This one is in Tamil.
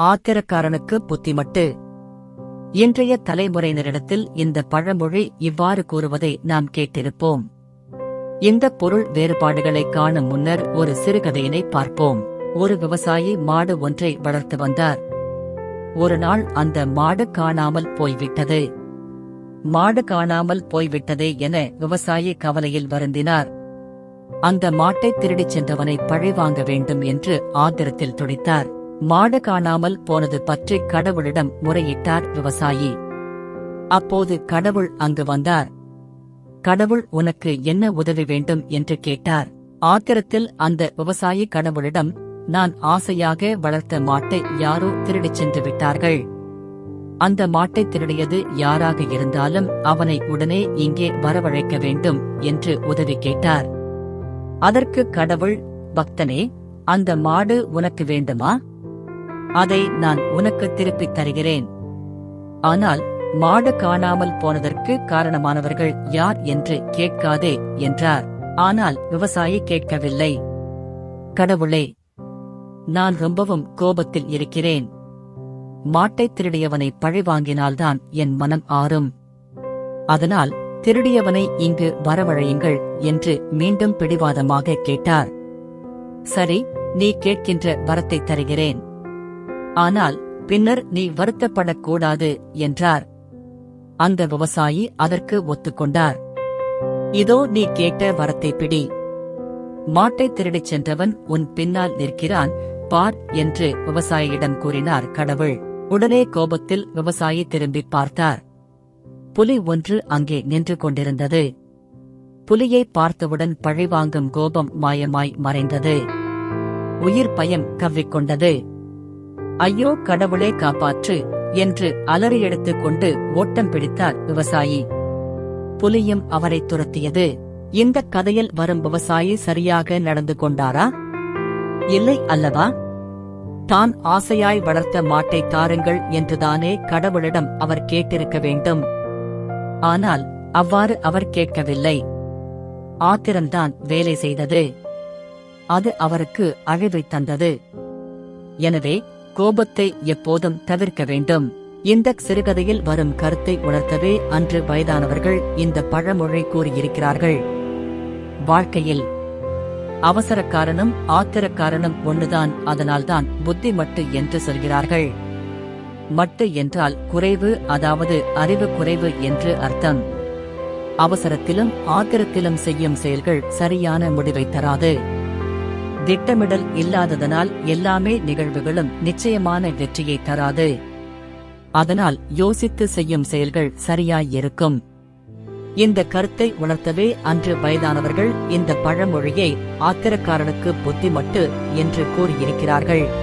ஆத்திரக்காரனுக்கு புத்திமட்டு. இன்றைய தலைமுறையினரிடத்தில் இந்த பழமொழி இவ்வாறு கூறுவதை நாம் கேட்டிருப்போம். இந்த பொருள் வேறுபாடுகளை காணும் முன்னர் ஒரு சிறுகதையினை பார்ப்போம். ஒரு விவசாயி மாடு ஒன்றை வளர்த்து வந்தார். ஒரு நாள் அந்த மாடு காணாமல் போய்விட்டது. மாடு காணாமல் போய்விட்டதே என விவசாயி கவலையில் வருந்தினார். அந்த மாட்டை திருடிச் சென்றவனை பழிவாங்க வேண்டும் என்று ஆத்திரத்தில் துடித்தார். மாடு காணாமல் போனது பற்றி கடவுளிடம் முறையிட்டார் விவசாயி. அப்போது கடவுள் அங்கு வந்தார். கடவுள் உனக்கு என்ன உதவி வேண்டும் என்று கேட்டார். ஆத்திரத்தில் அந்த விவசாயி கடவுளிடம் நான் ஆசையாக வளர்த்த மாட்டை யாரோ திருடிச் சென்று விட்டார்கள். அந்த மாட்டை திருடியது யாராக இருந்தாலும் அவனை உடனே இங்கே வரவழைக்க வேண்டும் என்று உதவி கேட்டார். அதற்கு கடவுள் பக்தனே அந்த மாடு உனக்கு வேண்டுமா? அதை நான் உனக்கு திருப்பித் தருகிறேன். ஆனால் மாடு காணாமல் போனதற்கு காரணமானவர்கள் யார் என்று கேட்காதே என்றார். ஆனால் விவசாயி கேட்கவில்லை. கடவுளே நான் ரொம்பவும் கோபத்தில் இருக்கிறேன். மாட்டைத் திருடியவனை பழிவாங்கினால்தான் என் மனம் ஆறும். அதனால் திருடியவனை இங்கு வரவழையுங்கள் என்று மீண்டும் பிடிவாதமாக கேட்டார். சரி நீ கேட்கின்ற வரத்தை தருகிறேன். ஆனால் பின்னர் நீ வருத்தப்படக்கூடாது என்றார். அந்த விவசாயி அதற்கு ஒத்துக்கொண்டார். இதோ நீ கேட்ட வரத்தை பிடி. மாட்டை திருடிச் சென்றவன் உன் பின்னால் நிற்கிறான் பார் என்று விவசாயியிடம் கூறினார் கடவுள். உடனே கோபத்தில் விவசாயி திரும்பி பார்த்தார். புலி ஒன்று அங்கே நின்று கொண்டிருந்தது. புலியை பார்த்தவுடன் பழிவாங்கும் கோபம் மாயமாய் மறைந்தது. உயிர் பயம் கவ்விக்கொண்டது ஐயோ கடவுளே காப்பாற்று என்று அலறி எடுத்துக் கொண்டு ஓட்டம் பிடித்தார் விவசாயி. புலியும் அவரை துரத்தியது. இந்த கதையில் வரும் விவசாயி சரியாக நடந்து கொண்டாரா? இல்லை அல்லவா? தான் ஆசையாய் வளர்த்த மாட்டை தாருங்கள் என்றுதானே கடவுளிடம் அவர் கேட்டிருக்க வேண்டும். ஆனால் அவ்வாறு அவர் கேட்கவில்லை. ஆத்திரம்தான் வேலை செய்தது. அது அவருக்கு அழிவை தந்தது. எனவே கோபத்தை எப்போதும் தவிர்க்க வேண்டும். இந்த சிறுகதையில் வரும் கருத்தை உணர்த்தவே அன்று வயதானவர்கள் இந்த பழமொழி கூறியிருக்கிறார்கள். வாழ்க்கையில் அவசரக்காரனும் ஆத்திரக்காரனும் ஒன்றுதான் அதனால்தான் புத்தி மட்டு என்று சொல்கிறார்கள். மட்டு என்றால் குறைவு அதாவது அறிவு குறைவு என்று அர்த்தம். அவசரத்திலும் ஆத்திரத்திலும் செய்யும் செயல்கள் சரியான முடிவை தராது. திட்டமிடல் இல்லாததனால் எல்லாமே நிகழ்வுகளும் நிச்சயமான வெற்றியை தராது. அதனால் யோசித்து செய்யும் செயல்கள் சரியாயிருக்கும் இந்த கருத்தை உணர்த்தவே அன்று வயதானவர்கள் இந்த பழமொழியை ஆத்திரக்காரனுக்கு புத்திமட்டு என்று கூறியிருக்கிறார்கள்.